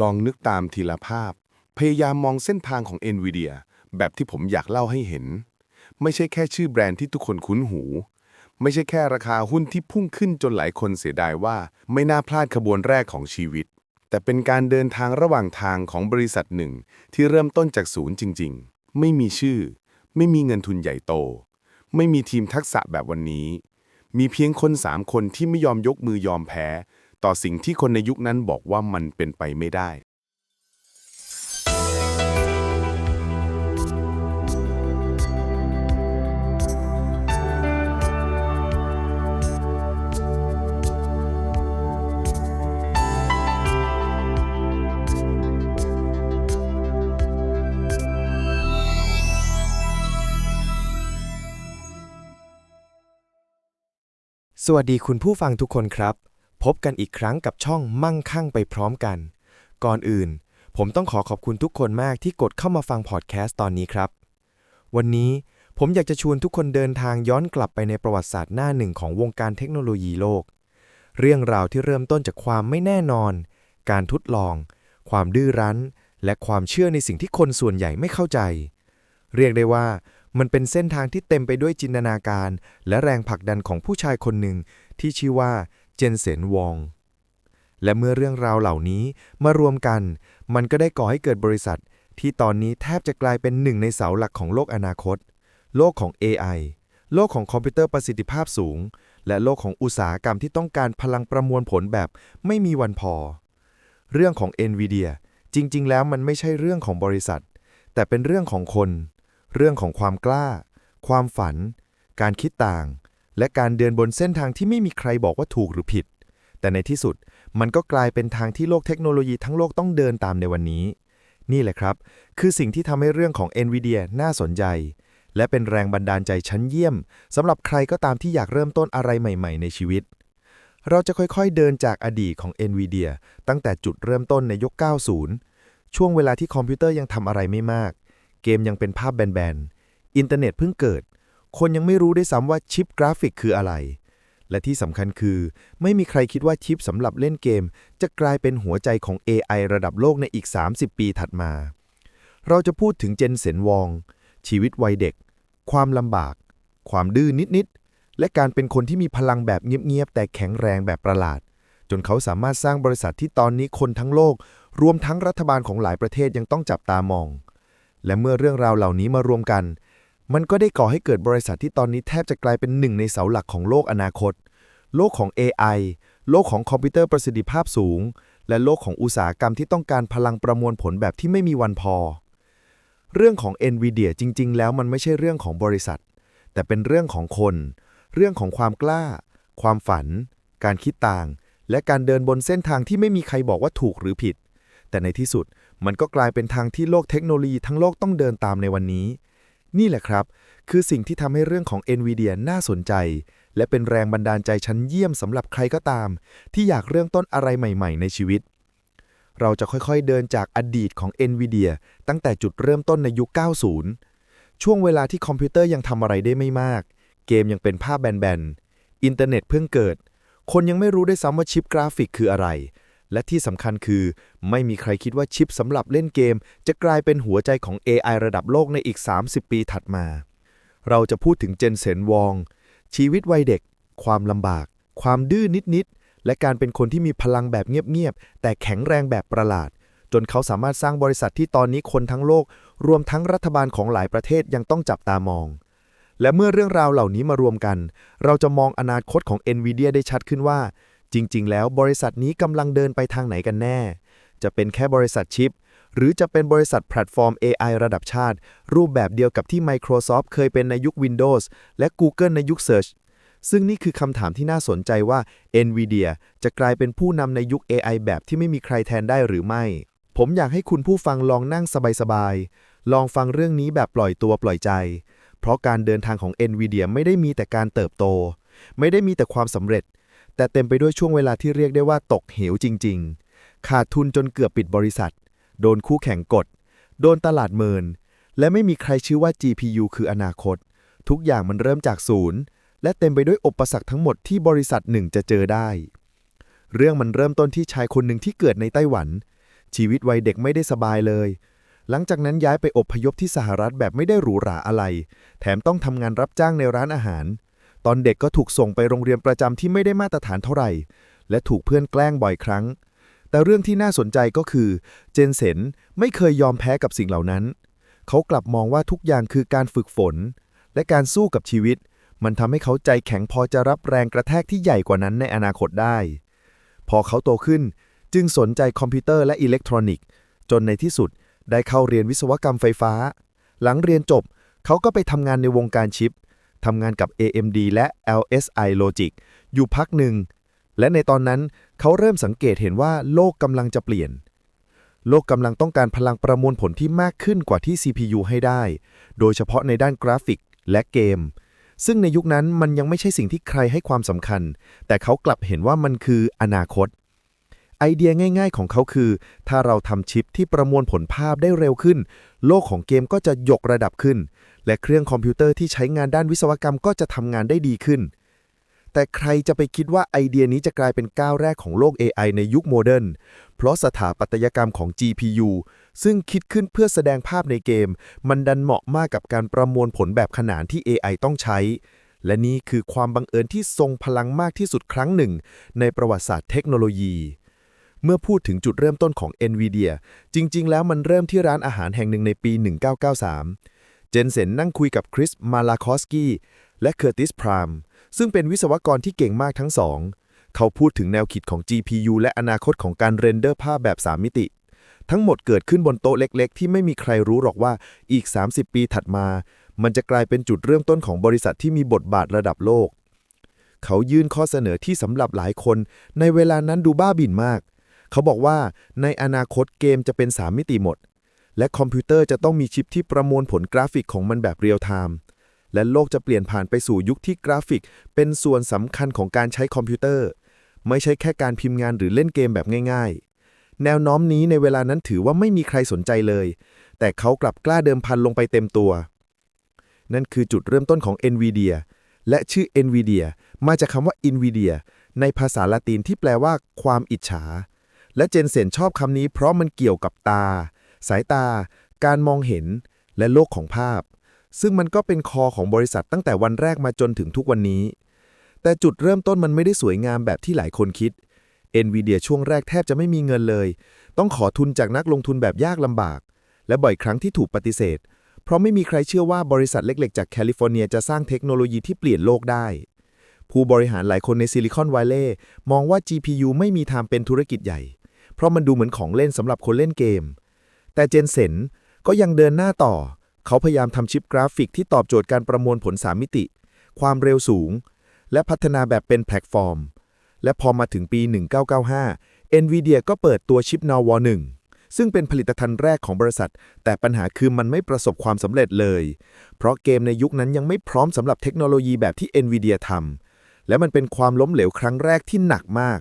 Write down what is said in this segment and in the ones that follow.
ลองนึกตามทีละภาพ พยายามมองเส้นทางของ NVIDIA แบบที่ผมอยากเล่าให้เห็น ไม่ใช่แค่ชื่อแบรนด์ที่ทุกคนคุ้นหู ไม่ใช่แค่ราคาหุ้นที่พุ่งขึ้นจนหลายคนเสียดายว่า ไม่น่าพลาดขบวนแรกของชีวิต แต่เป็นการเดินทางระหว่างทางของบริษัทหนึ่ง ที่เริ่มต้นจากศูนย์จริง ๆ ไม่มีชื่อ ไม่มีเงินทุนใหญ่โต ไม่มีทีมทักษะแบบวันนี้ มีเพียงคนสามคนที่ไม่ยอมยกมือยอมแพ้ ต่อสิ่งที่คนในยุคนั้นบอกว่ามันเป็นไปไม่ได้ สวัสดีคุณผู้ฟังทุกคนครับ พบกันอีกครั้งกับช่องมั่งคั่งไปพร้อมกัน ก่อนอื่น ผมต้องขอขอบคุณทุกคนมากที่กดเข้ามาฟังพอดแคสต์ตอนนี้ครับ วันนี้ผมอยากจะชวนทุกคนเดินทางย้อนกลับไปในประวัติศาสตร์หน้าหนึ่งของวงการเทคโนโลยีโลก เรื่องราวที่เริ่มต้นจากความไม่แน่นอน การทดลอง ความดื้อรั้น และความเชื่อในสิ่งที่คนส่วนใหญ่ไม่เข้าใจ เรียกได้ว่ามันเป็นเส้นทางที่เต็มไปด้วยจินตนาการ และแรงผลักดันของผู้ชายคนหนึ่งที่ชื่อว่า เจนเซนวอง และเมื่อเรื่องราวเหล่านี้มารวมกัน มันก็ได้ก่อให้เกิดบริษัท ที่ตอนนี้แทบจะกลายเป็นหนึ่งในเสาหลักของโลกอนาคต โลกของ AI โลกของคอมพิวเตอร์ประสิทธิภาพสูง และโลกของอุตสาหกรรมที่ต้องการพลังประมวลผลแบบไม่มีวันพอ เรื่องของ NVIDIA จริง ๆ แล้วมันไม่ใช่เรื่องของบริษัท แต่เป็นเรื่องของคน เรื่องของความกล้า ความฝัน การคิดต่าง และการเดินบนเส้นทางที่ไม่มีใครบอกว่าถูกหรือผิด แต่ในที่สุดมันก็กลายเป็นทางที่โลกเทคโนโลยีทั้งโลกต้องเดินตามในวันนี้ นี่แหละครับ คือสิ่งที่ทำให้เรื่องของ NVIDIA น่าสนใจ และเป็นแรงบันดาลใจชั้นเยี่ยมสำหรับใครก็ตามที่อยากเริ่มต้นอะไรใหม่ ๆ ในชีวิต เราจะค่อยๆเดินจากอดีตของ NVIDIA ตั้งแต่จุดเริ่มต้นในยุค 90 ช่วงเวลาที่คอมพิวเตอร์ยังทำอะไรไม่มาก เกมยังเป็นภาพแบนๆ อินเทอร์เน็ตเพิ่งเกิด คนยังไม่รู้ด้วยซ้ำว่าชิปกราฟิกคืออะไร และที่สำคัญคือ ไม่มีใครคิดว่าชิปสำหรับเล่นเกม จะกลายเป็นหัวใจของ AI ระดับโลกในอีก 30 ปีถัดมา เราจะพูดถึงเจนเซนวอง ชีวิตวัยเด็ก ความลำบาก ความดื้อนิดๆ และการเป็นคนที่มีพลังแบบเงียบๆ แต่แข็งแรงแบบประหลาด จนเขาสามารถสร้างบริษัทที่ตอนนี้คนทั้งโลก รวมทั้งรัฐบาลของหลายประเทศยังต้องจับตามอง และเมื่อเรื่องราวเหล่านี้มารวมกัน มันก็ได้ก่อให้เกิดบริษัทที่ตอนนี้แทบจะกลายเป็นหนึ่งในเสาหลักของโลกอนาคต โลกของ AI โลกของคอมพิวเตอร์ประสิทธิภาพสูง และโลกของอุตสาหกรรมที่ต้องการพลังประมวลผลแบบที่ไม่มีวันพอ เรื่องของ NVIDIA จริง ๆ แล้วมันไม่ใช่เรื่องของบริษัท แต่เป็นเรื่องของคน เรื่องของความกล้า ความฝัน การคิดต่าง และการเดินบนเส้นทางที่ไม่มีใครบอกว่าถูกหรือผิด แต่ในที่สุดมันก็กลายเป็นทางที่โลกเทคโนโลยีทั้งโลกต้องเดินตามในวันนี้ นี่แหละครับ คือสิ่งที่ทำให้เรื่องของ NVIDIA น่าสนใจ และเป็นแรงบันดาลใจชั้นเยี่ยมสำหรับใครก็ตาม ที่อยากเริ่มต้นอะไรใหม่ ๆ ในชีวิต เราจะค่อยๆเดินจากอดีตของ NVIDIA ตั้งแต่จุดเริ่มต้นในยุค 90 ช่วงเวลาที่คอมพิวเตอร์ยังทำอะไรได้ไม่มาก เกมยังเป็นภาพแบนๆ อินเทอร์เน็ตเพิ่งเกิด คนยังไม่รู้ด้วยซ้ำว่าชิปกราฟิกคืออะไร และที่สำคัญคือ ไม่มีใครคิดว่าชิปสำหรับเล่นเกม จะกลายเป็นหัวใจของ AI ระดับโลกในอีก 30 ปีถัดมา เราจะพูดถึงเจนเซนวอง ชีวิตวัยเด็ก ความลำบาก ความดื้อนิด ๆ และการเป็นคนที่มีพลังแบบเงียบ ๆ แต่แข็งแรงแบบประหลาด จนเขาสามารถสร้างบริษัทที่ตอนนี้คนทั้งโลก รวมทั้งรัฐบาลของหลายประเทศยังต้องจับตามองและเมื่อเรื่องราวเหล่านี้มารวมกัน เราจะมองอนาคตของ NVIDIA ได้ชัดขึ้นว่า จริง ๆ แล้วบริษัทนี้กำลังเดินไปทางไหนกันแน่ จะเป็นแค่บริษัทชิป หรือจะเป็นบริษัทแพลตฟอร์ม AI ระดับชาติ รูปแบบเดียวกับที่ Microsoft เคยเป็นในยุค Windows และ Google ในยุค Search ซึ่งนี่คือคำถามที่น่าสนใจว่า NVIDIA จะกลายเป็นผู้นำในยุค AI แบบที่ไม่มีใครแทนได้หรือไม่ ผมอยากให้คุณผู้ฟังลองนั่งสบายๆ ลองฟังเรื่องนี้แบบปล่อยตัวปล่อยใจ เพราะการเดินทางของ NVIDIA ไม่ได้มีแต่การเติบโต ไม่ได้มีแต่ความสำเร็จ แต่เต็มไปด้วยช่วงเวลาที่เรียกได้ว่าตกเหวจริง ๆ ขาดทุนจนเกือบปิดบริษัท โดนคู่แข่งกด โดนตลาดเมิน และไม่มีใครชื่อว่า GPU คืออนาคต ทุกอย่างมันเริ่มจากศูนย์ และเต็มไปด้วยอุปสรรคทั้งหมดที่บริษัทหนึ่งจะเจอได้ เรื่องมันเริ่มต้นที่ชายคนหนึ่งที่เกิดในไต้หวัน ชีวิตวัยเด็กไม่ได้สบายเลย หลังจากนั้นย้ายไปอบพยพที่สหรัฐแบบไม่ได้หรูหราอะไร แถมต้องทำงานรับจ้างในร้านอาหาร ตอนเด็กก็ถูกส่งไปโรงเรียนประจำที่ไม่ได้มาตรฐานเท่าไหร่ และถูกเพื่อนแกล้งบ่อยครั้ง แต่เรื่องที่น่าสนใจก็คือ เจนเซนไม่เคยยอมแพ้กับสิ่งเหล่านั้น เขากลับมองว่าทุกอย่างคือการฝึกฝน และการสู้กับชีวิต มันทำให้เขาใจแข็งพอจะรับแรงกระแทกที่ใหญ่กว่านั้นในอนาคตได้ พอเขาโตขึ้นจึงสนใจคอมพิวเตอร์และอิเล็กทรอนิกส์ จนในที่สุดได้เข้าเรียนวิศวกรรมไฟฟ้า หลังเรียนจบเขาก็ไปทำงานในวงการชิป ทำงานกับ AMD และ LSI Logic อยู่พักหนึ่ง และในตอนนั้นเขาเริ่มสังเกตเห็นว่าโลกกำลังจะเปลี่ยน โลกกำลังต้องการพลังประมวลผลที่มากขึ้นกว่าที่ CPU ให้ได้ โดยเฉพาะในด้านกราฟิกและเกม ซึ่งในยุคนั้นมันยังไม่ใช่สิ่งที่ใครให้ความสำคัญ แต่เขากลับเห็นว่ามันคืออนาคต ไอเดียง่าย ๆ ของเขาคือ ถ้าเราทำชิปที่ประมวลผลภาพได้เร็วขึ้น โลกของเกมก็จะยกระดับขึ้น และเครื่องคอมพิวเตอร์ที่ใช้งานด้านวิศวกรรมก็จะทำงานได้ดีขึ้น แต่ใครจะไปคิดว่าไอเดียนี้จะกลายเป็นก้าวแรกของโลก AI ในยุคโมเดิร์น เพราะสถาปัตยกรรมของ GPU ซึ่งคิดขึ้นเพื่อแสดงภาพในเกม มันดันเหมาะมากกับการประมวลผลแบบขนานที่ AI ต้องใช้ และนี่คือความบังเอิญที่ทรงพลังมากที่สุดครั้งหนึ่ง ในประวัติศาสตร์เทคโนโลยีเมื่อพูดถึงจุดเริ่มต้นของ NVIDIA จริง ๆ แล้วมันเริ่มที่ร้านอาหารแห่งหนึ่งในปี 1993 เจนเซนนั่งคุยกับคริสมาลาคอสกี้และเคอร์ติสพรามซึ่งเป็นวิศวกรที่เก่งมากทั้งสอง เขาพูดถึงแนวคิดของ GPU และอนาคตของการเรนเดอร์ภาพแบบ 3 มิติ ทั้งหมดเกิดขึ้นบนโต๊ะเล็ก ๆ ที่ไม่มีใครรู้หรอกว่าอีก 30 ปีถัดมา มันจะกลายเป็นจุดเริ่มต้นของบริษัทที่มีบทบาทระดับโลก เขายื่นข้อเสนอที่สำหรับหลายคน ในเวลานั้นดูบ้าบิ่นมาก เขาบอกว่าในอนาคตเกมจะเป็น 3 มิติหมด และคอมพิวเตอร์จะต้องมีชิปที่ประมวลผลกราฟิกของมันแบบเรียลไทม์และโลกจะเปลี่ยนผ่านไปสู่ยุคที่กราฟิก เป็นส่วนสำคัญของการใช้คอมพิวเตอร์ ไม่ใช่แค่การพิมพ์งานหรือเล่นเกมแบบง่าย ๆ แนวโน้มนี้ในเวลานั้นถือว่าไม่มีใครสนใจเลย แต่เขากลับกล้าเดิมพันลงไปเต็มตัว นั่นคือจุดเริ่มต้นของ NVIDIA และชื่อ NVIDIA มาจากคำว่า NVIDIA ในภาษาละตินที่แปลว่าความอิจฉา และเจนเซนชอบคำนี้เพราะมันเกี่ยวกับตา สายตา การมองเห็น และโลกของภาพ ซึ่งมันก็เป็นคอของบริษัทตั้งแต่วันแรกมาจนถึงทุกวันนี้ แต่จุดเริ่มต้นมันไม่ได้สวยงามแบบที่หลายคนคิด NVIDIA ช่วงแรกแทบจะไม่มีเงินเลย ต้องขอทุนจากนักลงทุนแบบยากลำบาก และบ่อยครั้งที่ถูกปฏิเสธ เพราะไม่มีใครเชื่อว่าบริษัทเล็กๆ จากแคลิฟอร์เนียจะสร้างเทคโนโลยีที่เปลี่ยนโลกได้ผู้บริหารหลายคนในซิลิคอนวัลเลย์มองว่า GPU ไม่มีทางเป็นธุรกิจใหญ่ เพราะมันดูเหมือนของเล่นสำหรับคนเล่นเกม แต่เจนเซนก็ยังเดินหน้าต่อ เขาพยายามทำชิปกราฟิกที่ตอบโจทย์การประมวลผล3มิติ ความเร็วสูง และพัฒนาแบบเป็นแพลตฟอร์ม และพอมาถึงปี 1995 NVIDIA ก็เปิดตัวชิป Nova 1ซึ่งเป็นผลิตภัณฑ์แรกของบริษัท แต่ปัญหาคือมันไม่ประสบความสำเร็จเลย เพราะเกมในยุคนั้นยังไม่พร้อมสำหรับเทคโนโลยีแบบที่ NVIDIA ทำ และมันเป็นความล้มเหลวครั้งแรกที่หนักมาก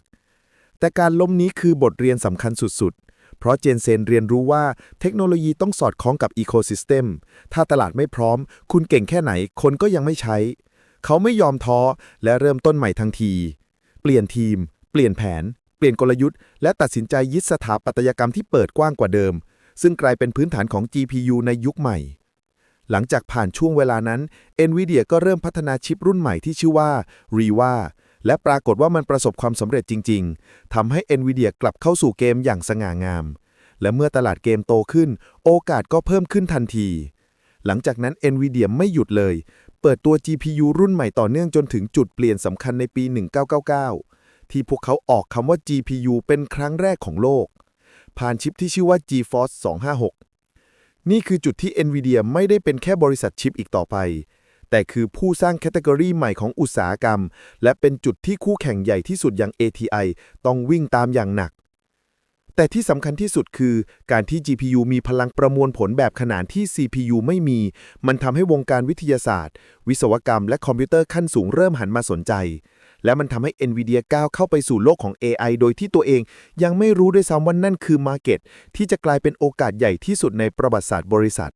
แต่การล้มนี้คือบทเรียนสำคัญสุดๆ เพราะเจนเซนเรียนรู้ว่าเทคโนโลยีต้องสอดคล้องกับอีโคซิสเต็มถ้าตลาดไม่พร้อม คุณเก่งแค่ไหน คนก็ยังไม่ใช้ เขาไม่ยอมท้อและเริ่มต้นใหม่ทันที เปลี่ยนทีม เปลี่ยนแผน เปลี่ยนกลยุทธ์ และตัดสินใจยึดสถาปัตยกรรมที่เปิดกว้างกว่าเดิม ซึ่งกลายเป็นพื้นฐานของ GPU ในยุคใหม่ หลังจากผ่านช่วงเวลานั้น NVIDIA ก็เริ่มพัฒนาชิปรุ่นใหม่ที่ชื่อว่า Riva และปรากฏว่ามันประสบความสำเร็จจริง ๆทำให้ NVIDIA กลับเข้าสู่เกมอย่างสง่างาม และเมื่อตลาดเกมโตขึ้น โอกาสก็เพิ่มขึ้นทันที หลังจากนั้น NVIDIA ไม่หยุดเลย เปิดตัว GPU รุ่นใหม่ต่อเนื่องจนถึงจุดเปลี่ยนสำคัญในปี 1999 ที่พวกเขาออกคำว่า GPU เป็นครั้งแรกของโลก ผ่านชิปที่ชื่อว่า GeForce 256 นี่คือจุดที่ NVIDIA ไม่ได้เป็นแค่บริษัทชิปอีกต่อไป แต่คือผู้สร้างแคตตากรีใหม่ของอุตสาหกรรม และเป็นจุดที่คู่แข่งใหญ่ที่สุดอย่าง ATI ต้องวิ่งตามอย่างหนัก แต่ที่สำคัญที่สุดคือการที่ GPU มีพลังประมวลผลแบบขนานที่ CPU ไม่มี มันทำให้วงการวิทยาศาสตร์ วิศวกรรม และคอมพิวเตอร์ขั้นสูงเริ่มหันมาสนใจ และมันทำให้ NVIDIA ก้าวเข้าไปสู่โลกของ AI โดยที่ตัวเองยังไม่รู้ด้วยซ้ำว่านั่นคือ Market ที่จะกลายเป็นโอกาสใหญ่ที่สุดในประวัติศาสตร์บริษัท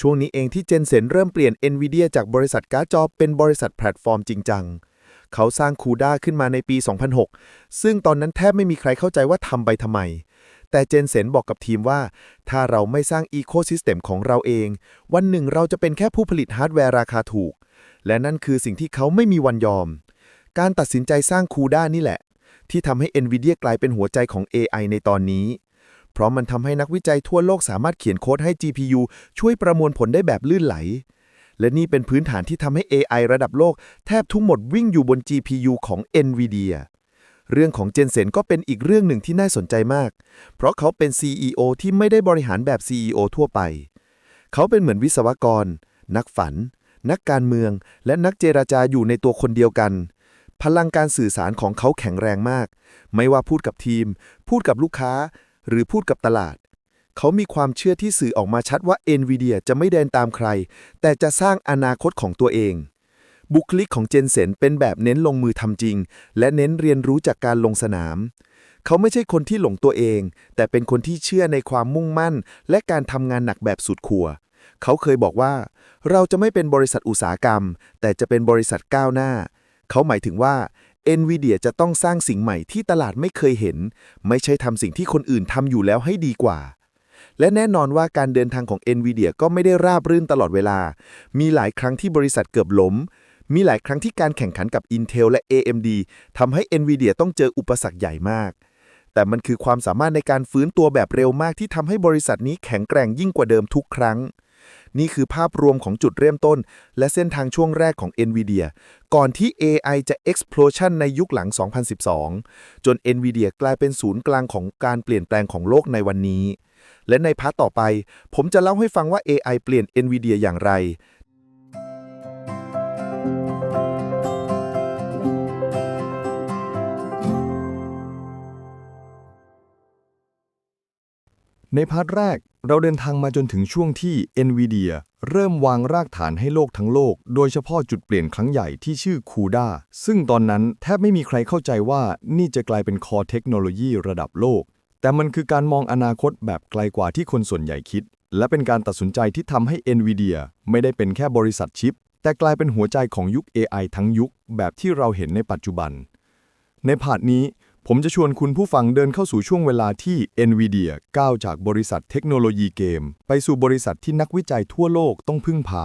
ช่วงนี้เองที่เจนเซนเริ่มเปลี่ยน NVIDIA จากบริษัทการ์ดจอเป็นบริษัทแพลตฟอร์มจริงจัง เขาสร้าง CUDA ขึ้นมาในปี 2006 ซึ่งตอนนั้นแทบไม่มีใครเข้าใจว่าทำไปทำไม แต่เจนเซนบอกกับทีมว่า ถ้าเราไม่สร้างอีโคซิสเต็มของเราเอง วันหนึ่งเราจะเป็นแค่ผู้ผลิตฮาร์ดแวร์ราคาถูก และนั่นคือสิ่งที่เขาไม่มีวันยอม การตัดสินใจสร้างคูด้านี่แหละ ที่ทำให้ NVIDIA กลายเป็นหัวใจของ AI ในตอนนี้ เพราะมันทำให้นักวิจัยทั่วโลกสามารถเขียนโค้ดให้ GPU ช่วยประมวลผลได้แบบลื่นไหล และนี่เป็นพื้นฐานที่ทำให้ AI ระดับโลก แทบทั้งหมดวิ่งอยู่บน GPU ของ NVIDIA เรื่องของเจนเซนก็เป็นอีกเรื่องหนึ่งที่น่าสนใจมาก เพราะเขาเป็น CEO ที่ไม่ได้บริหารแบบ CEO ทั่วไป เขาเป็นเหมือนวิศวกร นักฝัน นักการเมือง และนักเจราจาอยู่ในตัวคนเดียวกัน พลังการสื่อสารของเขาแข็งแรงมาก ไม่ว่าพูดกับทีม พูดกับลูกค้า หรือพูดกับตลาด เขามีความเชื่อที่สื่อออกมาชัดว่า NVIDIA จะไม่เดินตามใคร แต่จะสร้างอนาคตของตัวเอง บุคลิกของเจนเซนเป็นแบบเน้นลงมือทำจริง และเน้นเรียนรู้จากการลงสนาม เขาไม่ใช่คนที่หลงตัวเอง แต่เป็นคนที่เชื่อในความมุ่งมั่น และการทำงานหนักแบบสุดขั้วเขาเคยบอกว่า เราจะไม่เป็นบริษัทอุตสาหกรรม แต่จะเป็นบริษัทก้าวหน้า เขาหมายถึงว่า NVIDIA จะต้องสร้างสิ่งใหม่ที่ตลาดไม่เคยเห็น ไม่ใช่ทำสิ่งที่คนอื่นทำอยู่แล้วให้ดีกว่า และแน่นอนว่าการเดินทางของ NVIDIA ก็ไม่ได้ราบรื่นตลอดเวลา มีหลายครั้งที่บริษัทเกือบล้ม มีหลายครั้งที่การแข่งขันกับ Intel และ AMD ทำให้ NVIDIA ต้องเจออุปสรรคใหญ่มาก แต่มันคือความสามารถในการฟื้นตัวแบบเร็วมากที่ทำให้บริษัทนี้แข็งแกร่งยิ่งกว่าเดิมทุกครั้ง นี่คือภาพรวมของจุดเริ่มต้น และเส้นทางช่วงแรกของ NVIDIA ก่อนที่ AI จะ explosion ในยุคหลัง 2012 จน NVIDIA กลายเป็นศูนย์กลางของการเปลี่ยนแปลงของโลกในวันนี้ และในพาร์ทต่อไป ผมจะเล่าให้ฟังว่า AI เปลี่ยน NVIDIA อย่างไร ในพาร์ทแรกเราเดินทางมาจนถึงช่วงที่ NVIDIA เริ่มวางรากฐานให้โลกทั้งโลก โดยเฉพาะจุดเปลี่ยนครั้งใหญ่ที่ชื่อ CUDA ซึ่งตอนนั้นแทบไม่มีใครเข้าใจว่านี่จะกลายเป็นคอเทคโนโลยีระดับโลก แต่มันคือการมองอนาคตแบบไกลกว่าที่คนส่วนใหญ่คิด และเป็นการตัดสินใจที่ทำให้ NVIDIA ไม่ได้เป็นแค่บริษัทชิป แต่กลายเป็นหัวใจของยุค AI ทั้งยุคแบบที่เราเห็นในปัจจุบัน ในพาร์ทนี้ ผมจะชวนคุณผู้ฟังเดินเข้าสู่ช่วงเวลาที่ NVIDIA ก้าวจากบริษัทเทคโนโลยีเกม ไปสู่บริษัทที่นักวิจัยทั่วโลกต้องพึ่งพา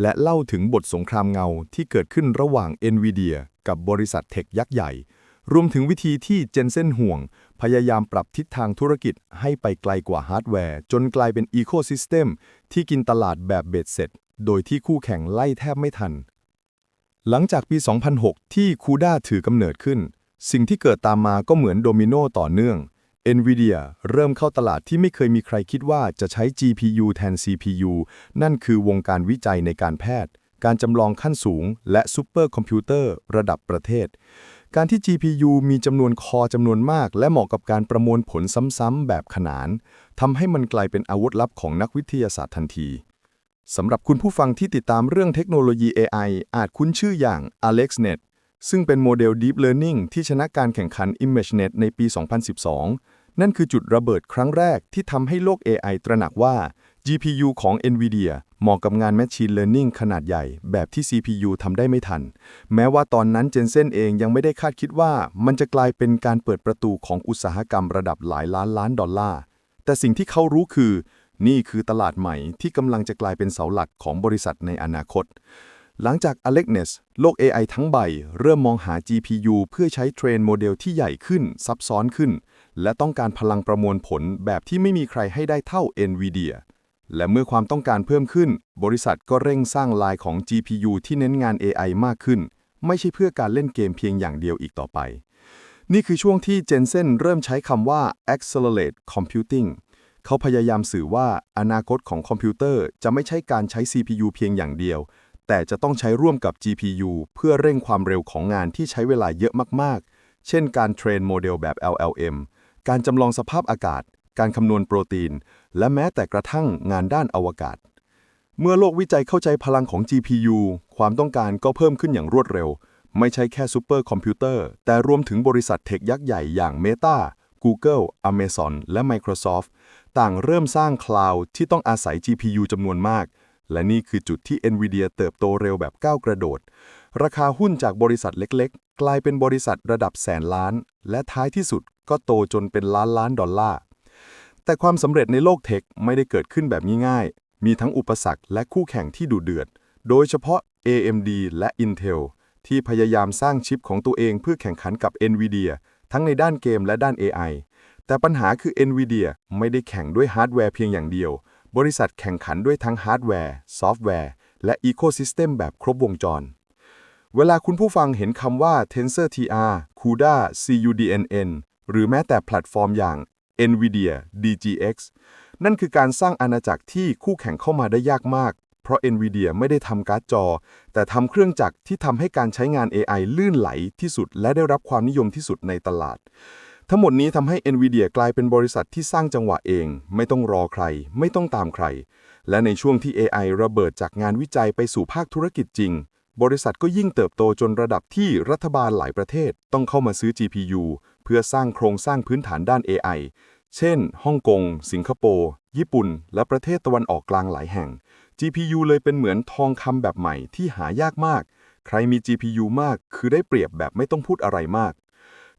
และเล่าถึงบทสงครามเงาที่เกิดขึ้นระหว่าง NVIDIA กับบริษัทเทคยักษ์ใหญ่ รวมถึงวิธีที่เจนเซนห่วง พยายามปรับทิศทางธุรกิจให้ไปไกลกว่าฮาร์ดแวร์ จนกลายเป็นอีโคซิสเต็มที่กินตลาดแบบเบ็ดเสร็จ โดยที่คู่แข่งไล่แทบไม่ทัน หลังจากปี 2006 ที่คูด้าถือกำเนิดขึ้น สิ่งที่เกิดตามมาก็เหมือนโดมิโนต่อเนื่อง NVIDIA เริ่มเข้าตลาดที่ไม่เคยมีใครคิดว่าจะใช้ GPU แทน CPU นั่นคือวงการวิจัยในการแพทย์ การจำลองขั้นสูง และซูเปอร์คอมพิวเตอร์ระดับประเทศ การที่ GPU มีจำนวนคอจำนวนมาก และเหมาะกับการประมวลผลซ้ำๆแบบขนานทำให้มันกลายเป็นอาวุธลับของนักวิทยาศาสตร์ทันทีสำหรับคุณผู้ฟังที่ติดตามเรื่องเทคโนโลยี AI อาจคุ้นชื่ออย่าง AlexNet ซึ่งเป็นโมเดล Deep Learning ที่ชนะการแข่งขัน ImageNet ในปี 2012 นั่นคือจุดระเบิดครั้งแรกที่ทำให้โลก AI ตระหนักว่า GPU ของ NVIDIA เหมาะกับงาน Machine Learning ขนาดใหญ่ แบบที่ CPU ทำได้ไม่ทัน แม้ว่าตอนนั้นเจนเซนเองยังไม่ได้คาดคิดว่า มันจะกลายเป็นการเปิดประตูของอุตสาหกรรมระดับหลายล้านล้านดอลลาร์ แต่สิ่งที่เขารู้คือ นี่คือตลาดใหม่ที่กำลังจะกลายเป็นเสาหลักของบริษัทในอนาคต หลังจาก AlexNet โลก AI ทั้งใบ เริ่มมองหา GPU เพื่อใช้เทรนโมเดลที่ใหญ่ขึ้น ซับซ้อนขึ้น และต้องการพลังประมวลผลแบบที่ไม่มีใครให้ได้เท่า NVIDIA และเมื่อความต้องการเพิ่มขึ้น บริษัทก็เร่งสร้างลายของ GPU ที่เน้นงาน AI มากขึ้น ไม่ใช่เพื่อการเล่นเกมเพียงอย่างเดียวอีกต่อไป นี่คือช่วงที่เจนเซนเริ่มใช้คำว่า accelerate computing เขาพยายามสื่อว่าอนาคตของคอมพิวเตอร์จะไม่ใช่การใช้ CPU เพียงอย่างเดียว แต่จะต้องใช้ร่วมกับ GPU เพื่อเร่งความเร็วของงานที่ใช้เวลาเยอะมากๆ เช่นการเทรนโมเดลแบบ LLM การจำลองสภาพอากาศ การคำนวณโปรตีน และแม้แต่กระทั่งงานด้านอวกาศ เมื่อโลกวิจัยเข้าใจพลังของ GPU ความต้องการก็เพิ่มขึ้นอย่างรวดเร็ว ไม่ใช่แค่ซูเปอร์คอมพิวเตอร์ แต่รวมถึงบริษัทเทคยักษ์ใหญ่อย่าง Meta Google Amazon และ Microsoft ต่างเริ่มสร้างคลาวด์ที่ต้องอาศัย GPU จำนวนมาก และนี่คือจุดที่ NVIDIA เติบโตเร็วแบบก้าวกระโดด ราคาหุ้นจากบริษัทเล็กๆ กลายเป็นบริษัทระดับแสนล้าน และท้ายที่สุดก็โตจนเป็นล้านล้านดอลลาร์ แต่ความสำเร็จในโลกเทคไม่ได้เกิดขึ้นแบบง่ายๆ มีทั้งอุปสรรคและคู่แข่งที่ดุเดือด โดยเฉพาะ AMD และ Intel ที่พยายามสร้างชิปของตัวเองเพื่อแข่งขันกับ NVIDIA ทั้งในด้านเกมและด้าน AI แต่ปัญหาคือ NVIDIA ไม่ได้แข่งด้วยฮาร์ดแวร์เพียงอย่างเดียว บริษัทแข่งขันด้วยทั้งฮาร์ดแวร์ ซอฟต์แวร์ และอีโคซิสเต็มแบบครบวงจร เวลาคุณผู้ฟังเห็นคำว่า Tensor TR CUDA CUDNN หรือแม้แต่แพลตฟอร์มอย่าง NVIDIA DGX นั่นคือการสร้างอาณาจักรที่คู่แข่งเข้ามาได้ยากมาก เพราะ NVIDIA ไม่ได้ทำการ์ดจอ แต่ทำเครื่องจักรที่ทำให้การใช้งาน AI ลื่นไหลที่สุด และได้รับความนิยมที่สุดในตลาด ทั้งหมดนี้ทำให้ NVIDIA กลายเป็นบริษัทที่สร้างจังหวะเอง ไม่ต้องรอใคร ไม่ต้องตามใคร และในช่วงที่ AI ระเบิดจากงานวิจัยไปสู่ภาคธุรกิจจริง บริษัทก็ยิ่งเติบโตจนระดับที่รัฐบาลหลายประเทศต้องเข้ามาซื้อ GPU เพื่อสร้างโครงสร้างพื้นฐานด้าน AI เช่น ฮ่องกง สิงคโปร์ ญี่ปุ่น และประเทศตะวันออกกลางหลายแห่ง GPU เลยเป็นเหมือนทองคำแบบใหม่ที่หายากมาก ใครมี GPU มาก คือได้เปรียบแบบไม่ต้องพูดอะไรมาก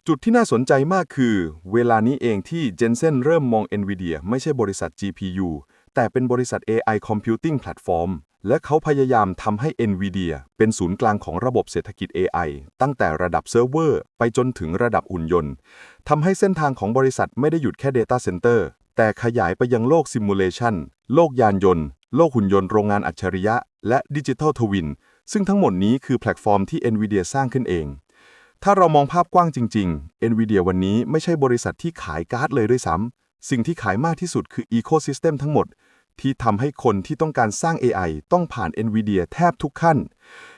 จุดที่น่าสนใจมากคือ เวลานี้เองที่ Jensen เริ่มมอง NVIDIA ไม่ใช่บริษัท GPU แต่เป็นบริษัท AI Computing Platform และเขาพยายามทำให้ NVIDIA เป็นศูนย์กลางของระบบเศรษฐกิจ AI ตั้งแต่ระดับเซิร์ฟเวอร์ ไปจนถึงระดับหุ่นยนต์ทำให้เส้นทางของบริษัทไม่ได้หยุดแค่ Data Center แต่ขยายไปยังโลกซิมูเลชันโลกยานยนต์ โลกหุ่นยนต์โรงงานอัจฉริยะ และดิจิทัลทวินซึ่งทั้งหมดนี้คือแพลตฟอร์มที่ NVIDIA สร้างขึ้นเอง ถ้าเรามองภาพกว้างจริง ๆ NVIDIA วันนี้ไม่ใช่บริษัทที่ขายการ์ดเลยด้วยซ้ำ สิ่งที่ขายมากที่สุดคือ Ecosystem ทั้งหมด ที่ทำให้คนที่ต้องการสร้าง AI ต้องผ่าน NVIDIA แทบทุกขั้น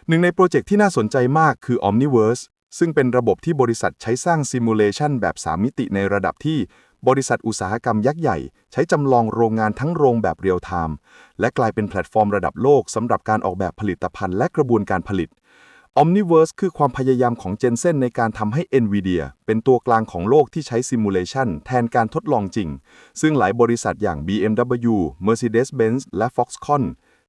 หนึ่งในโปรเจกต์ที่น่าสนใจมากคือ Omniverse ซึ่งเป็นระบบที่บริษัทใช้สร้างซิมูเลชันแบบ3มิติในระดับที่บริษัทอุตสาหกรรมยักษ์ใหญ่ ใช้จำลองโรงงานทั้งโรงแบบเรียลไทม์และกลายเป็นแพลตฟอร์มระดับโลกสำหรับการออกแบบผลิตภัณฑ์และกระบวนการผลิต Omniverse คือความพยายามของ Jensen ในการทำให้ NVIDIA เป็นตัวกลางของโลกที่ใช้ซิมูเลชันแทนการทดลองจริง ซึ่งหลายบริษัทอย่าง BMW Mercedes-Benz และ Foxconn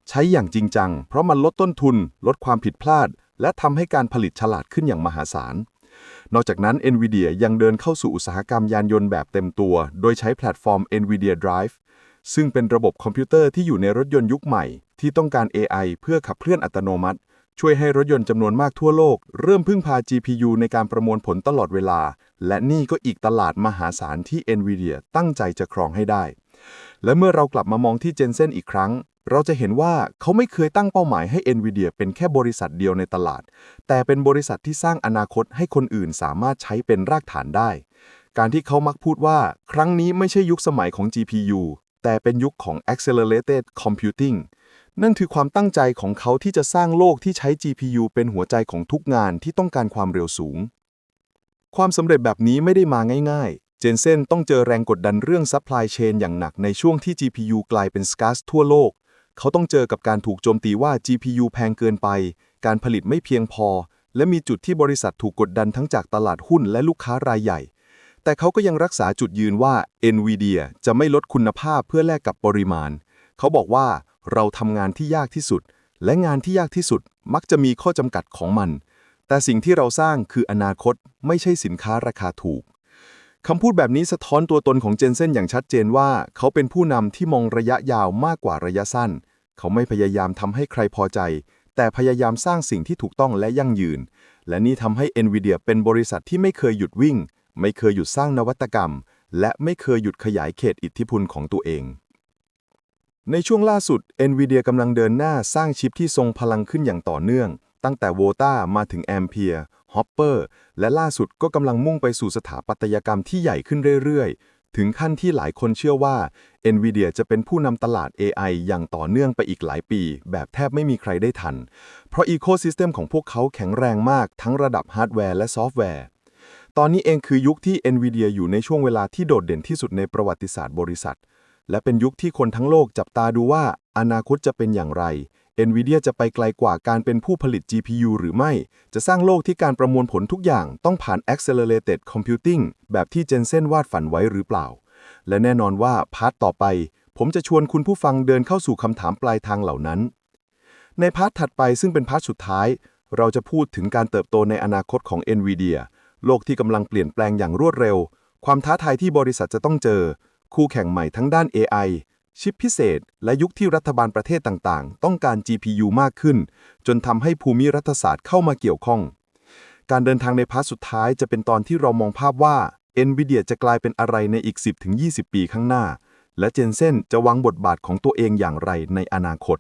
ใช้อย่างจริงจัง เพราะมันลดต้นทุน ลดความผิดพลาด และทำให้การผลิตฉลาดขึ้นอย่างมหาศาล นอกจากนั้น NVIDIA ยังเดินเข้าสู่อุตสาหกรรมยานยนต์แบบเต็มตัว โดยใช้แพลตฟอร์ม NVIDIA Drive ซึ่งเป็นระบบคอมพิวเตอร์ที่อยู่ในรถยนต์ยุคใหม่ ที่ต้องการ AI เพื่อขับเคลื่อนอัตโนมัติ ช่วยให้รถยนต์จำนวนมากทั่วโลก เริ่มพึ่งพา GPU ในการประมวลผลตลอดเวลา และนี่ก็อีกตลาดมหาศาลที่ NVIDIA ตั้งใจจะครองให้ได้ และเมื่อเรากลับมามองที่ Jensen อีกครั้ง เราจะเห็นว่าเขาไม่เคยตั้งเป้าหมายให้ NVIDIA เป็นแค่บริษัทเดียวในตลาด แต่เป็นบริษัทที่สร้างอนาคตให้คนอื่นสามารถใช้เป็นรากฐานได้ การที่เขามักพูดว่า ครั้งนี้ไม่ใช่ยุคสมัยของ GPU แต่เป็นยุคของ accelerated computing นั่นคือความตั้งใจของเขาที่จะสร้างโลกที่ใช้ GPU เป็นหัวใจของทุกงานที่ต้องการความเร็วสูง ความสำเร็จแบบนี้ไม่ได้มาง่ายๆ เจนเซนต้องเจอแรงกดดันเรื่อง supply chain อย่างหนักในช่วงที่ GPU กลายเป็น scarce ทั่วโลก เขาต้องเจอกับการถูกโจมตีว่า GPU แพงเกินไป การผลิตไม่เพียงพอ และมีจุดที่บริษัทถูกกดดันทั้งจากตลาดหุ้นและลูกค้ารายใหญ่ แต่เขาก็ยังรักษาจุดยืนว่า NVIDIA จะไม่ลดคุณภาพเพื่อแลกกับปริมาณ เขาบอกว่า เราทำงานที่ยากที่สุด และงานที่ยากที่สุดมักจะมีข้อจำกัดของมัน แต่สิ่งที่เราสร้างคืออนาคตไม่ใช่สินค้าราคาถูกคำพูดแบบนี้สะท้อนตัวตนของเจนเซนอย่างชัดเจนว่า เขาเป็นผู้นำที่มองระยะยาวมากกว่าระยะสั้น เขาไม่พยายามทำให้ใครพอใจ แต่พยายามสร้างสิ่งที่ถูกต้องและยั่งยืน และนี่ทำให้ NVIDIA เป็นบริษัทที่ไม่เคยหยุดวิ่ง ไม่เคยหยุดสร้างนวัตกรรม และไม่เคยหยุดขยายเขตอิทธิพลของตัวเอง ในช่วงล่าสุด NVIDIA กำลังเดินหน้าสร้างชิปที่ทรงพลังขึ้นอย่างต่อเนื่อง ตั้งแต่ Volta มาถึง Ampere Hopper และล่าสุดก็กำลังมุ่งไปสู่สถาปัตยกรรมที่ใหญ่ขึ้นเรื่อยๆ ถึงขั้นที่หลายคนเชื่อว่า NVIDIA จะเป็นผู้นำตลาด AI อย่างต่อเนื่องไปอีกหลายปี แบบแทบไม่มีใครได้ทัน เพราะ Ecosystem ของพวกเขาแข็งแรงมากทั้งระดับฮาร์ดแวร์และซอฟต์แวร์ตอนนี้เองคือยุคที่ NVIDIA อยู่ในช่วงเวลาที่โดดเด่นที่สุดในประวัติศาสตร์บริษัท และเป็นยุคที่คนทั้งโลกจับตาดูว่าอนาคตจะเป็นอย่างไร NVIDIA จะไปไกลกว่าการเป็นผู้ผลิต GPU หรือไม่ จะสร้างโลกที่การประมวลผลทุกอย่างต้องผ่าน Accelerated Computing แบบที่เจนเซนวาดฝันไว้หรือเปล่า และแน่นอนว่าพาร์ทต่อไป ผมจะชวนคุณผู้ฟังเดินเข้าสู่คำถามปลายทางเหล่านั้น ในพาร์ทถัดไปซึ่งเป็นพาร์ทสุดท้าย เราจะพูดถึงการเติบโตในอนาคตของ NVIDIA โลกที่กำลังเปลี่ยนแปลงอย่างรวดเร็ว ความท้าทายที่บริษัทจะต้องเจอ คู่แข่งใหม่ทั้งด้าน AI ชิปพิเศษ และยุคที่รัฐบาลประเทศต่างๆ ต้องการ GPU มากขึ้น จนทำให้ภูมิรัฐศาสตร์เข้ามาเกี่ยวข้อง การเดินทางในพาร์ทสุดท้ายจะเป็นตอนที่เรามองภาพว่า NVIDIA จะกลายเป็นอะไรในอีก 10-20 ปีข้างหน้า และเจนเซนจะวางบทบาทของตัวเองอย่างไรในอนาคต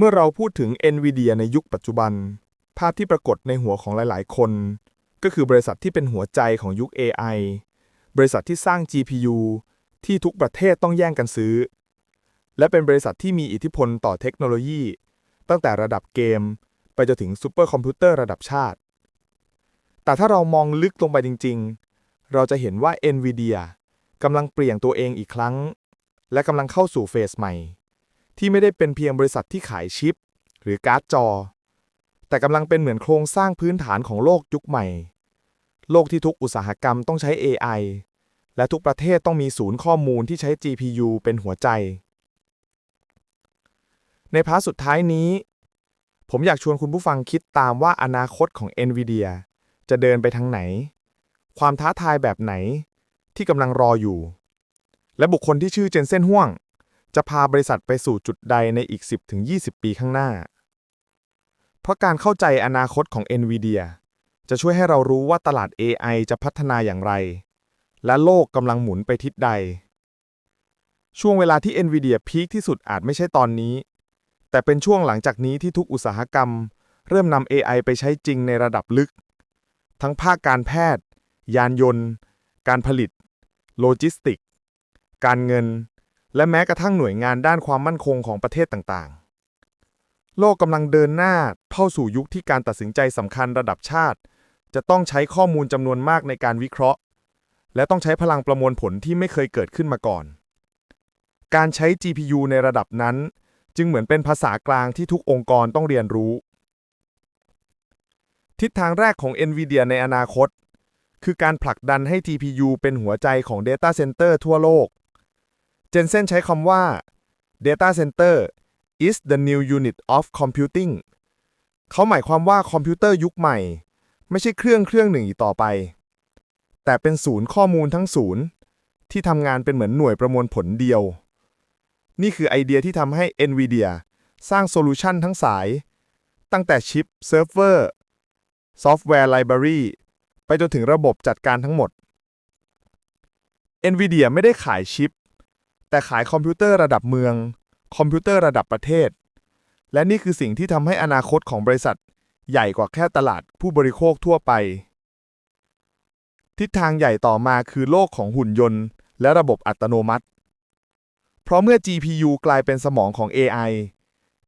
เมื่อเราพูดถึง NVIDIA ในยุคปัจจุบัน ภาพที่ปรากฏในหัวของหลาย ๆ คน ก็คือบริษัทที่เป็นหัวใจของยุค AI บริษัทที่สร้าง GPU ที่ทุกประเทศต้องแย่งกันซื้อ และเป็นบริษัทที่มีอิทธิพลต่อเทคโนโลยี ตั้งแต่ระดับเกม ไปจนถึงซูเปอร์คอมพิวเตอร์ระดับชาติ แต่ถ้าเรามองลึกลงไปจริง ๆ เราจะเห็นว่า NVIDIA กำลังเปลี่ยนตัวเองอีกครั้ง และกำลังเข้าสู่เฟสใหม่ ที่ไม่ได้เป็นเพียงบริษัทที่ขายชิป หรือการ์ดจอ แต่กำลังเป็นเหมือนโครงสร้างพื้นฐานของโลกยุคใหม่ โลกที่ทุกอุตสาหกรรมต้องใช้ AI และทุกประเทศต้องมีศูนย์ข้อมูลที่ใช้ GPU เป็นหัวใจ ในพาร์ทสุดท้ายนี้ ผมอยากชวนคุณผู้ฟังคิดตามว่าอนาคตของ NVIDIA จะเดินไปทางไหน ความท้าทายแบบไหนที่กำลังรออยู่ และบุคคลที่ชื่อเจนเซนห่วง จะพาบริษัทไปสู่จุดใดในอีก 10-20 ปีข้างหน้า เพราะการเข้าใจอนาคตของ NVIDIA จะช่วยให้เรารู้ว่าตลาด AI จะพัฒนาอย่างไร และโลกกำลังหมุนไปทิศใด ช่วงเวลาที่ NVIDIA พีคที่สุดอาจไม่ใช่ตอนนี้ แต่เป็นช่วงหลังจากนี้ที่ทุกอุตสาหกรรม เริ่มนำ AI ไปใช้จริงในระดับลึก ทั้งภาคการแพทย์ ยานยนต์ การผลิต โลจิสติก การเงิน และแม้กระทั่งหน่วยงานด้านความมั่นคงของประเทศต่างๆ โลกกำลังเดินหน้าเข้าสู่ยุคที่การตัดสินใจสำคัญระดับชาติ จะต้องใช้ข้อมูลจำนวนมากในการวิเคราะห์ และต้องใช้พลังประมวลผลที่ไม่เคยเกิดขึ้นมาก่อน การใช้ GPU ในระดับนั้น จึงเหมือนเป็นภาษากลางที่ทุกองค์กรต้องเรียนรู้ ทิศทางแรกของ NVIDIA ในอนาคต คือการผลักดันให้ GPU เป็นหัวใจของ Data Center ทั่วโลก เจนเซนใช้คำว่า Data Center is the new unit of computing เขาหมายความว่าคอมพิวเตอร์ยุคใหม่ ไม่ใช่เครื่องเครื่องหนึ่งอีกต่อไป แต่เป็นศูนย์ข้อมูลทั้งศูนย์ ที่ทำงานเป็นเหมือนหน่วยประมวลผลเดียว นี่คือไอเดียที่ทำให้ NVIDIA สร้างโซลูชันทั้งสาย ตั้งแต่ชิปเซิร์ฟเวอร์ซอฟต์แวร์ไลบรารีไปจนถึงระบบจัดการทั้งหมด NVIDIA ไม่ได้ขายชิป แต่ขายคอมพิวเตอร์ระดับเมือง คอมพิวเตอร์ระดับประเทศ และนี่คือสิ่งที่ทำให้อนาคตของบริษัท ใหญ่กว่าแค่ตลาดผู้บริโภคทั่วไป ทิศทางใหญ่ต่อมาคือโลกของหุ่นยนต์ และระบบอัตโนมัติ เพราะเมื่อ GPU กลายเป็นสมองของ AI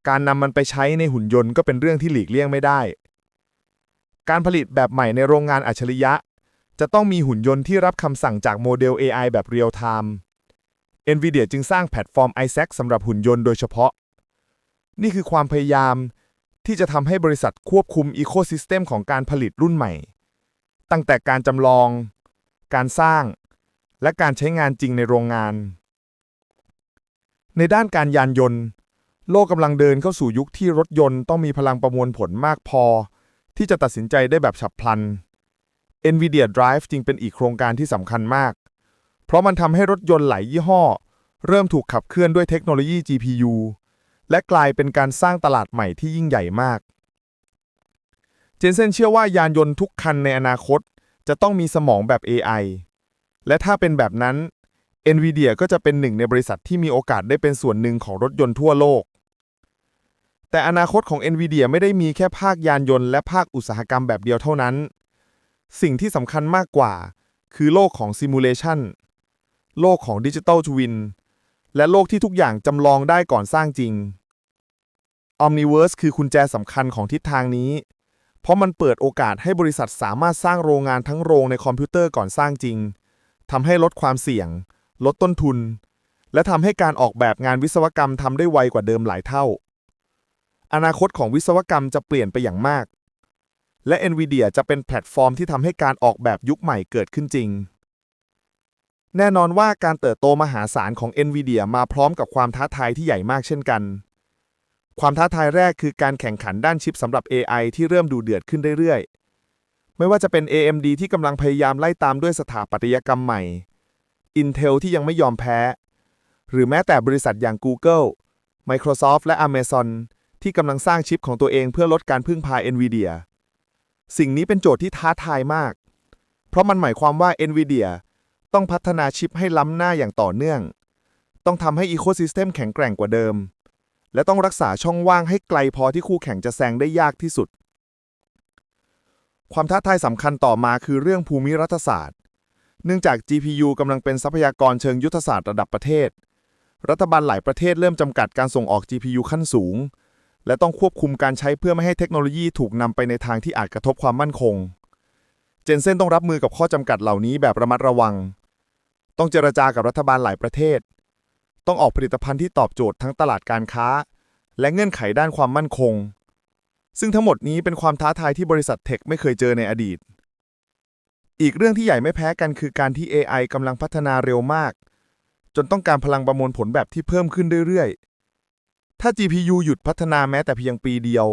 การนำมันไปใช้ในหุ่นยนต์ก็เป็นเรื่องที่หลีกเลี่ยงไม่ได้ การผลิตแบบใหม่ในโรงงานอัจฉริยะ จะต้องมีหุ่นยนต์ที่รับคำสั่งจากโมเดล AI แบบเรียลไทม์ NVIDIA จึงสร้างแพลตฟอร์ม Isaac สำหรับหุ่นยนต์โดยเฉพาะ นี่คือความพยายามที่จะทำให้บริษัทควบคุมอีโคซิสเต็มของการผลิตรุ่นใหม่ ตั้งแต่การจำลอง การสร้าง และการใช้งานจริงในโรงงาน ในด้านการยานยนต์ โลกกำลังเดินเข้าสู่ยุคที่รถยนต์ต้องมีพลังประมวลผลมากพอ ที่จะตัดสินใจได้แบบฉับพลัน NVIDIA Drive จึงเป็นอีกโครงการที่สำคัญมาก เพราะมันทำให้รถยนต์หลายยี่ห้อ เริ่มถูกขับเคลื่อนด้วยเทคโนโลยี GPU และกลายเป็นการสร้างตลาดใหม่ที่ยิ่งใหญ่มาก เจนเซนเชื่อว่ายานยนต์ทุกคันในอนาคต จะต้องมีสมองแบบ AI และถ้าเป็นแบบนั้น NVIDIA ก็จะเป็นหนึ่งในบริษัทที่มีโอกาสได้เป็นส่วนหนึ่งของรถยนต์ทั่วโลก แต่อนาคตของ NVIDIA ไม่ได้มีแค่ภาคยานยนต์และภาคอุตสาหกรรมแบบเดียวเท่านั้น สิ่งที่สำคัญมากกว่า คือโลกของซิมูเลชัน โลกของดิจิ t a ลทวินและโลกที่ทุกอย่างจำลองได้ก่อนสร้างจริง Omniverse คือกุญแจสำคัญของทิศทางนี้ เพราะมันเปิดโอกาสให้บริษัทสามารถสร้างโรงงานทั้งโรงในคอมพิวเตอร์ก่อนสร้างจริงทำให้ลดความเสี่ยง ลดต้นทุน และทำให้การออกแบบงานวิศวกรรมทำได้ไวกว่าเดิมหลายเท่า อนาคตของวิศวกรรมจะเปลี่ยนไปอย่างมาก และ NVIDIA จะเป็นแพลตฟอร์มที่ทำให้การออกแบบยุคใหม่เกิดขึ้นจริง แน่นอนว่าการเติบโตมหาศาลของ NVIDIA มาพร้อมกับความท้าทายที่ใหญ่มากเช่นกัน ความท้าทายแรกคือการแข่งขันด้านชิปสำหรับ AI ที่เริ่มดูเดือดขึ้นเรื่อยๆ ไม่ว่าจะเป็น AMD ที่กำลังพยายามไล่ตามด้วยสถาปัตยกรรมใหม่ Intel ที่ยังไม่ยอมแพ้ หรือแม้แต่บริษัทอย่าง Google Microsoft และ Amazon ที่กำลังสร้างชิปของตัวเองเพื่อลดการพึ่งพา NVIDIA สิ่งนี้เป็นโจทย์ที่ท้าทายมาก เพราะมันหมายความว่า NVIDIA ต้องพัฒนาชิปให้ล้ำหน้าอย่างต่อเนื่อง ต้องทำให้อีโคซิสเต็มแข็งแกร่งกว่าเดิม และต้องรักษาช่องว่างให้ไกลพอที่คู่แข่งจะแซงได้ยากที่สุด ความท้าทายสำคัญต่อมาคือเรื่องภูมิรัฐศาสตร์ เนื่องจาก GPU กำลังเป็นทรัพยากรเชิงยุทธศาสตร์ระดับประเทศ รัฐบาลหลายประเทศเริ่มจำกัดการส่งออก GPU ขั้นสูง และต้องควบคุมการใช้เพื่อไม่ให้เทคโนโลยีถูกนำไปในทางที่อาจกระทบความมั่นคง เจนเซนต้องรับมือกับข้อจำกัดเหล่านี้แบบระมัดระวัง ต้องเจรจากับรัฐบาลหลายประเทศ ต้องออกผลิตภัณฑ์ที่ตอบโจทย์ทั้งตลาดการค้า และเงื่อนไขด้านความมั่นคง ซึ่งทั้งหมดนี้เป็นความท้าทายที่บริษัทเทคไม่เคยเจอในอดีต อีกเรื่องที่ใหญ่ไม่แพ้กันคือการที่ AI กำลังพัฒนาเร็วมาก จนต้องการพลังประมวลผลแบบที่เพิ่มขึ้นเรื่อยๆ ถ้า GPU หยุดพัฒนาแม้แต่เพียงปีเดียว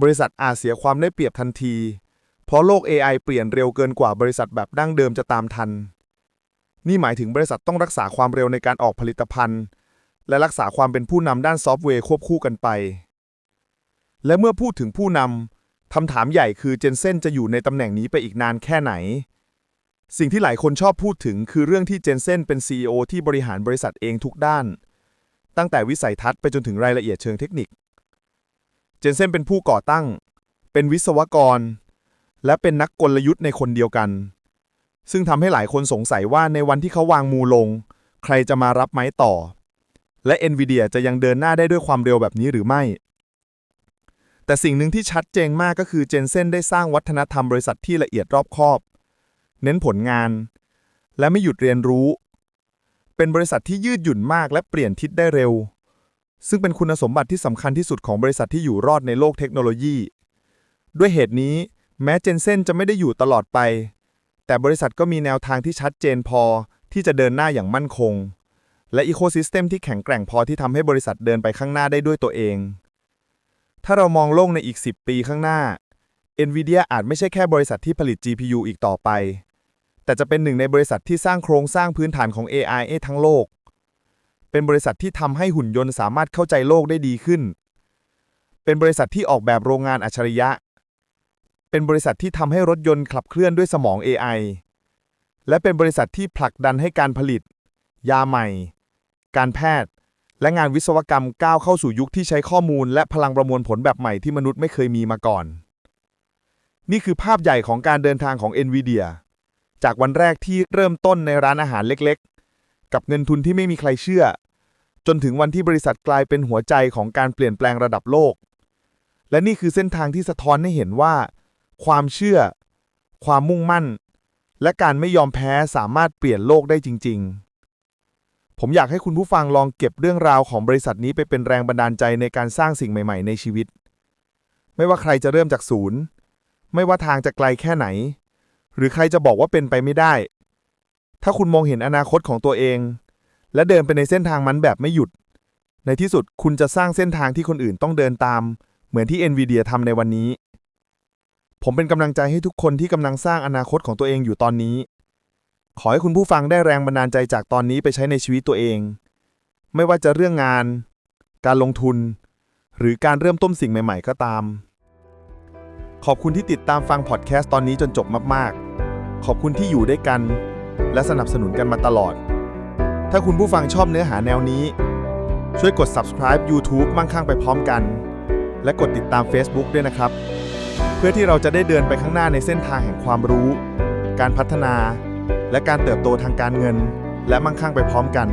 บริษัทอาจเสียความได้เปรียบทันที เพราะโลก AI เปลี่ยนเร็วเกินกว่าบริษัทแบบดั้งเดิมจะตามทัน นี่หมายถึงบริษัทต้องรักษาความเร็วในการออกผลิตภัณฑ์ และรักษาความเป็นผู้นำด้านซอฟต์แวร์ควบคู่กันไป และเมื่อพูดถึงผู้นำคำถามใหญ่คือเจนเซนจะอยู่ในตำแหน่งนี้ไปอีกนานแค่ไหน สิ่งที่หลายคนชอบพูดถึงคือเรื่องที่เจนเซนเป็น CEO ที่บริหารบริษัทเองทุกด้าน ตั้งแต่วิสัยทัศน์ไปจนถึงรายละเอียดเชิงเทคนิค เจนเซนเป็นผู้ก่อตั้ง เป็นวิศวกร และเป็นนักกลยุทธ์ในคนเดียวกัน ซึ่งทำให้หลายคนสงสัยว่าในวันที่เขาวางมูลง ใครจะมารับไม้ต่อ และ NVIDIA จะยังเดินหน้าได้ด้วยความเร็วแบบนี้หรือไม่ แต่สิ่งหนึ่งที่ชัดเจนมากก็คือเจนเซนได้สร้างวัฒนธรรมบริษัทที่ละเอียดรอบคอบ เน้นผลงาน และไม่หยุดเรียนรู้ เป็นบริษัทที่ยืดหยุ่นมากและเปลี่ยนทิศได้เร็ว ซึ่งเป็นคุณสมบัติที่สำคัญที่สุดของบริษัทที่อยู่รอดในโลกเทคโนโลยี ด้วยเหตุนี้ แม้เจนเซนจะไม่ได้อยู่ตลอดไป แต่บริษัทก็มีแนวทางที่ชัดเจนพอที่จะเดินหน้าอย่างมั่นคง และอีโคซิสเต็มที่แข็งแกร่งพอที่ทำให้บริษัทเดินไปข้างหน้าได้ด้วยตัวเอง ถ้าเรามองโลกในอีก 10 ปีข้างหน้า NVIDIA อาจไม่ใช่แค่บริษัทที่ผลิต GPU อีกต่อไป แต่จะเป็นหนึ่งในบริษัทที่สร้างโครงสร้างพื้นฐานของ AI ทั้งโลก เป็นบริษัทที่ทำให้หุ่นยนต์สามารถเข้าใจโลกได้ดีขึ้น เป็นบริษัทที่ออกแบบโรงงานอัจฉริยะ เป็นบริษัทที่ทำให้รถยนต์ขับเคลื่อนด้วยสมอง AI และเป็นบริษัทที่ผลักดันให้การผลิต ยาใหม่ การแพทย์ และงานวิศวกรรมก้าวเข้าสู่ยุคที่ใช้ข้อมูล และพลังประมวลผลแบบใหม่ที่มนุษย์ไม่เคยมีมาก่อน นี่คือภาพใหญ่ของการเดินทางของ NVIDIA จากวันแรกที่เริ่มต้นในร้านอาหารเล็กๆ กับเงินทุนที่ไม่มีใครเชื่อ จนถึงวันที่บริษัทกลายเป็นหัวใจของการเปลี่ยนแปลงระดับโลก และนี่คือเส้นทางที่สะท้อนให้เห็นว่า ความเชื่อ ความมุ่งมั่น และการไม่ยอมแพ้สามารถเปลี่ยนโลกได้จริง ๆ ผมอยากให้คุณผู้ฟังลองเก็บเรื่องราวของบริษัทนี้ไปเป็นแรงบันดาลใจในการสร้างสิ่งใหม่ ๆ ในชีวิต ไม่ว่าใครจะเริ่มจากศูนย์ ไม่ว่าทางจะไกลแค่ไหน หรือใครจะบอกว่าเป็นไปไม่ได้ ถ้าคุณมองเห็นอนาคตของตัวเอง และเดินไปในเส้นทางมันแบบไม่หยุด ในที่สุดคุณจะสร้างเส้นทางที่คนอื่นต้องเดินตาม เหมือนที่ NVIDIA ทำในวันนี้ ผมเป็นกำลังใจให้ทุกคนที่กำลังสร้างอนาคตของตัวเองอยู่ตอนนี้ ขอให้คุณผู้ฟังได้แรงบันดาลใจจากตอนนี้ไปใช้ในชีวิตตัวเอง ไม่ว่าจะเรื่องงาน การลงทุน หรือการเริ่มต้นสิ่งใหม่ ๆ ก็ตาม ขอบคุณที่ติดตามฟังพอดแคสต์ตอนนี้จนจบมากๆ ขอบคุณที่อยู่ด้วยกัน และสนับสนุนกันมาตลอด ถ้าคุณผู้ฟังชอบเนื้อหาแนวนี้ ช่วยกด subscribe YouTube มั่งคั่งไปพร้อมกัน และกดติดตาม Facebook ด้วยนะครับ เพื่อที่เราจะได้เดินไปข้างหน้าในเส้นทางแห่งความรู้ การพัฒนา และการเติบโตทางการเงิน และมั่งคั่งไปพร้อมกัน